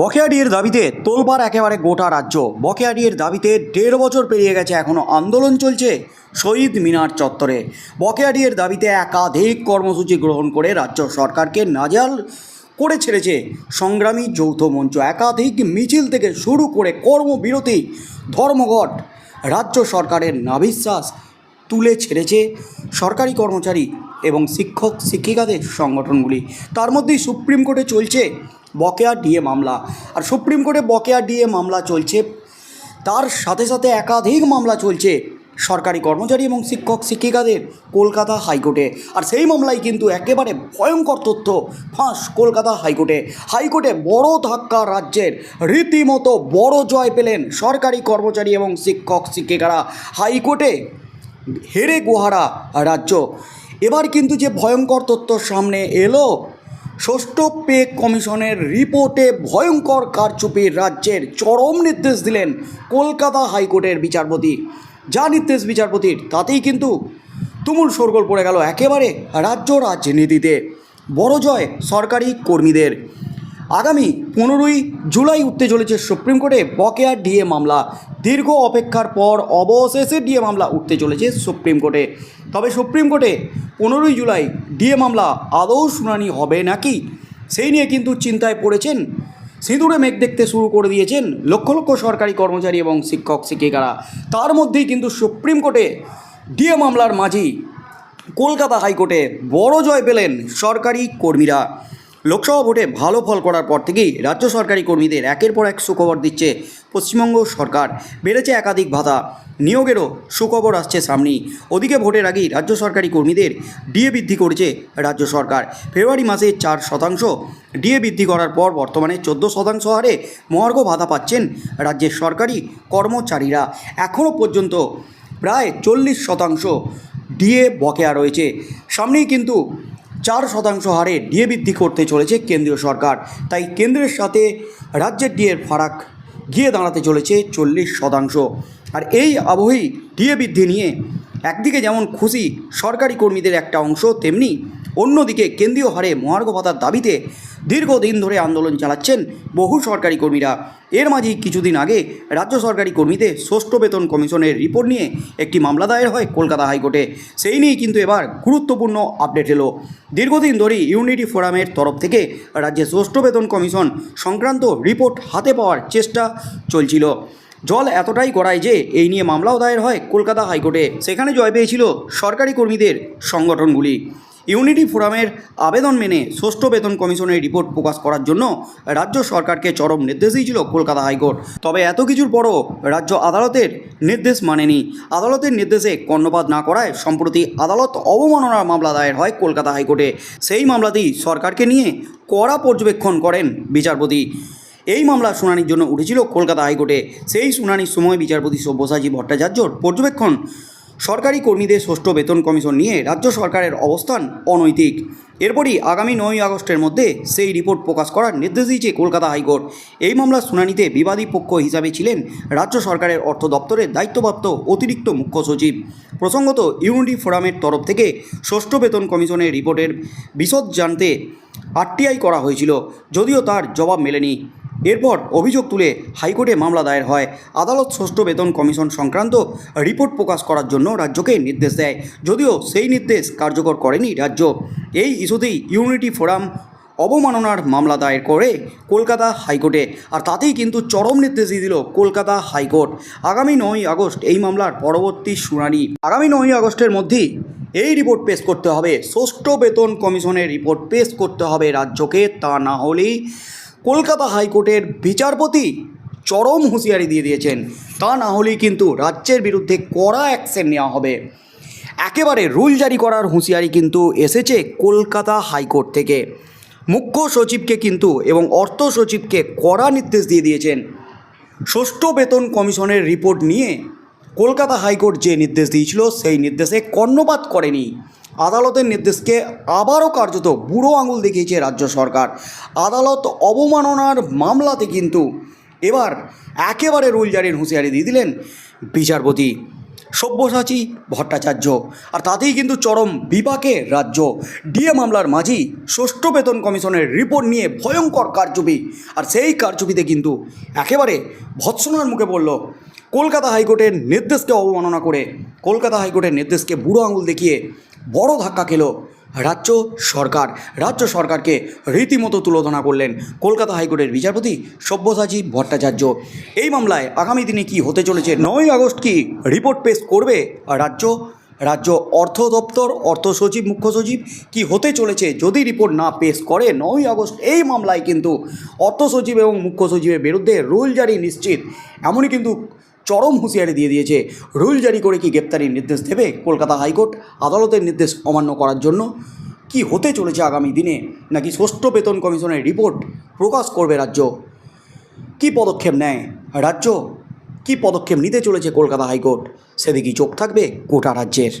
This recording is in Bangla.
বকেয়াডির দাবিতে তোলবার একেবারে গোটা রাজ্য। বকেয়াডির দাবিতে দেড় বছর পেরিয়ে গেছে এখনও আন্দোলন চলছে শহীদ মিনার চত্বরে। বকেয়াডির দাবিতে একাধিক কর্মসূচি গ্রহণ করে রাজ্য সরকারকে নাজাল করে ছেড়েছে সংগ্রামী যৌথ মঞ্চ। একাধিক মিছিল থেকে শুরু করে কর্মবিরতি, ধর্মঘট রাজ্য সরকারের নাভিশ্বাস তুলে ছেড়েছে সরকারি কর্মচারী এবং শিক্ষক শিক্ষিকাদের সংগঠনগুলি। তার মধ্যেই সুপ্রিম কোর্টে চলছে বকেয়া ডিএ মামলা। আর সুপ্রিম কোর্টে বকেয়া ডিএ মামলা চলছে, তার সাথে সাথে একাধিক মামলা চলছে সরকারি কর্মচারী এবং শিক্ষক শিক্ষিকাদের কলকাতা হাইকোর্টে। আর সেই মামলায় কিন্তু একেবারে ভয়ঙ্কর তথ্য ফাঁস কলকাতা হাইকোর্টে। হাইকোর্টে বড় ধাক্কা, রাজ্যের রীতিমতো বড় জয় পেলেন সরকারি কর্মচারী এবং শিক্ষক শিক্ষিকারা। হাইকোর্টে হেরে গোহারা রাজ্য। এবার কিন্তু যে ভয়ঙ্কর তথ্য সামনে এলো, ষষ্ঠ পে কমিশনের রিপোর্টে ভয়ঙ্কর কারচুপির রাজ্যের চরম নির্দেশ দিলেন কলকাতা হাইকোর্টের বিচারপতি। যা নির্দেশ বিচারপতির, তাতেই কিন্তু তুমুল শোরগোল পড়ে গেল একেবারে রাজ্য রাজনীতিতে। বড় জয় সরকারি কর্মীদের। আগামী পনেরোই জুলাই উঠতে চলেছে সুপ্রিম কোর্টে বকেয়া ডিএ মামলা। দীর্ঘ অপেক্ষার পর অবশেষে ডিএ মামলা উঠতে চলেছে সুপ্রিম কোর্টে। তবে সুপ্রিম কোর্টে পনেরোই জুলাই ডিএ মামলা আদৌ শুনানি হবে নাকি? সেই নিয়ে কিন্তু চিন্তায় পড়েছেন। সিঁদুরে মেঘ দেখতে শুরু করে দিয়েছেন লক্ষ লক্ষ সরকারি কর্মচারী এবং শিক্ষক, শিক্ষিকারা। তার মধ্যেই কিন্তু সুপ্রিম কোর্টে ডিএ মামলার মাঝি কলকাতা হাইকোর্টে বড় জয় পেলেন সরকারি কর্মীরা। লোকসভা ভোটে ভালো ফল করার পর থেকেই রাজ্য সরকারি কর্মীদের একের পর এক সুখবর দিচ্ছে পশ্চিমবঙ্গ সরকার। বেড়েছে একাধিক ভাতা, নিয়োগেরও সুখবর আসছে সামনেই। ওদিকে ভোটের আগেই রাজ্য সরকারি কর্মীদের ডিএ বৃদ্ধি করেছে রাজ্য সরকার। ফেব্রুয়ারি মাসে চার শতাংশ ডিএ বৃদ্ধি করার পর বর্তমানে চোদ্দ শতাংশ হারে মহার্ঘ ভাতা পাচ্ছেন রাজ্যের সরকারি কর্মচারীরা। এখনও পর্যন্ত প্রায় চল্লিশ শতাংশ ডিএ বকেয়া রয়েছে। সামনেই কিন্তু চার শতাংশ হারে ডিএ বৃদ্ধি করতে চলেছে কেন্দ্রীয় সরকার। তাই কেন্দ্রের সাথে রাজ্যের ডিএর ফারাক গিয়ে দাঁড়াতে চলেছে চল্লিশ শতাংশ। আর এই আবহেই ডিএ বৃদ্ধি নিয়ে একদিকে যেমন খুশি সরকারি কর্মীদের একটা অংশ, তেমনি অন্যদিকে কেন্দ্রীয় হারে মহার্ঘ ভাতার দাবিতে দীর্ঘদিন ধরে আন্দোলন চালাচ্ছেন বহু সরকারি কর্মীরা। এর মাঝেই কিছুদিন আগে রাজ্য সরকারি কর্মীদের ষষ্ঠ বেতন কমিশনের রিপোর্ট নিয়ে একটি মামলা দায়ের হয় কলকাতা হাইকোর্টে। সেই নিয়েই কিন্তু এবার গুরুত্বপূর্ণ আপডেট এলো। দীর্ঘদিন ধরেই ইউনিটি ফোরামের তরফ থেকে রাজ্যের ষষ্ঠ বেতন কমিশন সংক্রান্ত রিপোর্ট হাতে পাওয়ার চেষ্টা চলছিল। জল এতটাই গড়ায় যে এই নিয়ে মামলাও দায়ের হয় কলকাতা হাইকোর্টে। সেখানে জয় পেয়েছিল সরকারি কর্মীদের সংগঠনগুলি। ইউনিটি ফোরামের আবেদন মেনে ষষ্ঠ বেতন কমিশনের রিপোর্ট প্রকাশ করার জন্য রাজ্য সরকারকে চরম নির্দেশ দিয়েছিল কলকাতা হাইকোর্ট। তবে এত কিছুর পরও রাজ্য আদালতের নির্দেশ মানেনি। আদালতের নির্দেশে কর্ণপাত না করায় সম্প্রতি আদালত অবমাননার মামলা দায়ের হয় কলকাতা হাইকোর্টে। সেই মামলাতেই সরকারকে নিয়ে কড়া পর্যবেক্ষণ করেন বিচারপতি। এই মামলা শুনানির জন্য উঠেছিল কলকাতা হাইকোর্টে। সেই শুনানির সময় বিচারপতি সব্যসাচী ভট্টাচার্যর পর্যবেক্ষণ সরকারি কর্মীদের ষষ্ঠ বেতন কমিশন নিয়ে রাজ্য সরকারের অবস্থান অনৈতিক। এরপরই আগামী নয় আগস্টের মধ্যে সেই রিপোর্ট প্রকাশ করার নির্দেশ দিয়েছে কলকাতা হাইকোর্ট। এই মামলার শুনানিতে বিবাদী পক্ষ হিসাবে ছিলেন রাজ্য সরকারের অর্থ দপ্তরের দায়িত্বপ্রাপ্ত অতিরিক্ত মুখ্য সচিব। প্রসঙ্গত, ইউনিটি ফোরামের তরফ থেকে ষষ্ঠ বেতন কমিশনের রিপোর্টের বিশদ জানতে আরটিআই করা হয়েছিল, যদিও তার জবাব মেলেনি। এরপর অভিযোগ তুলে হাইকোর্টে মামলা দায়ের হয়। আদালত ষষ্ঠ বেতন কমিশন সংক্রান্ত রিপোর্ট প্রকাশ করার জন্য রাজ্যকে নির্দেশ দেয়। যদিও সেই নির্দেশ কার্যকর করেনি রাজ্য। এই ইস্যুতেই ইউনিটি ফোরাম অবমাননার মামলা দায়ের করে কলকাতা হাইকোর্টে। আর তাতেই কিন্তু চরম নির্দেশ দিল কলকাতা হাইকোর্ট। আগামী নয় আগস্ট এই মামলার পরবর্তী শুনানি। আগামী নয় আগস্টের মধ্যেই এই রিপোর্ট পেশ করতে হবে। ষষ্ঠ বেতন কমিশনের রিপোর্ট পেশ করতে হবে রাজ্যকে। তা না হলেই কলকাতা হাইকোর্টের বিচারপতি চরম হুঁশিয়ারি দিয়ে দিয়েছেন। তা না হলেই কিন্তু রাজ্যের বিরুদ্ধে কড়া অ্যাকশন নেওয়া হবে। একেবারে রুল জারি করার হুঁশিয়ারি কিন্তু এসেছে কলকাতা হাইকোর্ট থেকে। মুখ্য সচিবকে কিন্তু এবং অর্থ সচিবকে কড়া নির্দেশ দিয়ে দিয়েছেন। ষষ্ঠ বেতন কমিশনের রিপোর্ট নিয়ে কলকাতা হাইকোর্ট যে নির্দেশ দিয়েছিল, সেই নির্দেশে কর্ণপাত করেনি। আদালতের নির্দেশকে আবারও কার্যত বুড়ো আঙুল দেখিয়েছে রাজ্য সরকার। আদালত অবমাননার মামলাতে কিন্তু এবার একেবারে রুল জারির হুঁশিয়ারি দিয়ে দিলেন বিচারপতি সব্যসাচী ভট্টাচার্য। আর তাতেই কিন্তু চরম বিপাকে রাজ্য। ডিএ মামলার মাঝি ষষ্ঠ বেতন কমিশনের রিপোর্ট নিয়ে ভয়ঙ্কর কারচুপি। আর সেই কারচুপিতে কিন্তু একেবারে ভৎসনার মুখে পড়ল কলকাতা হাইকোর্টের নির্দেশকে অবমাননা করে। কলকাতা হাইকোর্টের নির্দেশকে বুড়ো আঙুল দেখিয়ে বড় ধাক্কা খেলো রাজ্য সরকার। রাজ্য সরকারকে রীতিমতো তুলোধনা করলেন কলকাতা হাইকোর্টের বিচারপতি সব্যসাচী ভট্টাচার্য। এই মামলায় আগামী দিনে কি হতে চলেছে নয় আগস্ট কি রিপোর্ট পেশ করবে রাজ্য? রাজ্য অর্থ দপ্তর, অর্থ সচিব, মুখ্য সচিব কি হতে চলেছে যদি রিপোর্ট না পেশ করে নয় আগস্ট? এই মামলায় কিন্তু অর্থ সচিব এবং মুখ্য সচিবের বিরুদ্ধে রুল জারি নিশ্চিত। এমনই কিন্তু চরম হুঁশিয়ারি দিয়ে দিয়েছে। রুল জারি করে কি গ্রেপ্তারির নির্দেশ দেবে কলকাতা হাইকোর্ট? আদালতের নির্দেশ অমান্য করার জন্য কি হতে চলেছে আগামী দিনে? নাকি ষষ্ঠ বেতন কমিশনের রিপোর্ট প্রকাশ করবে রাজ্য? কি পদক্ষেপ নেয় রাজ্য? কি পদক্ষেপ নিতে চলেছে কলকাতা হাইকোর্ট? সেদিকেই চোখ থাকবে গোটা রাজ্যের।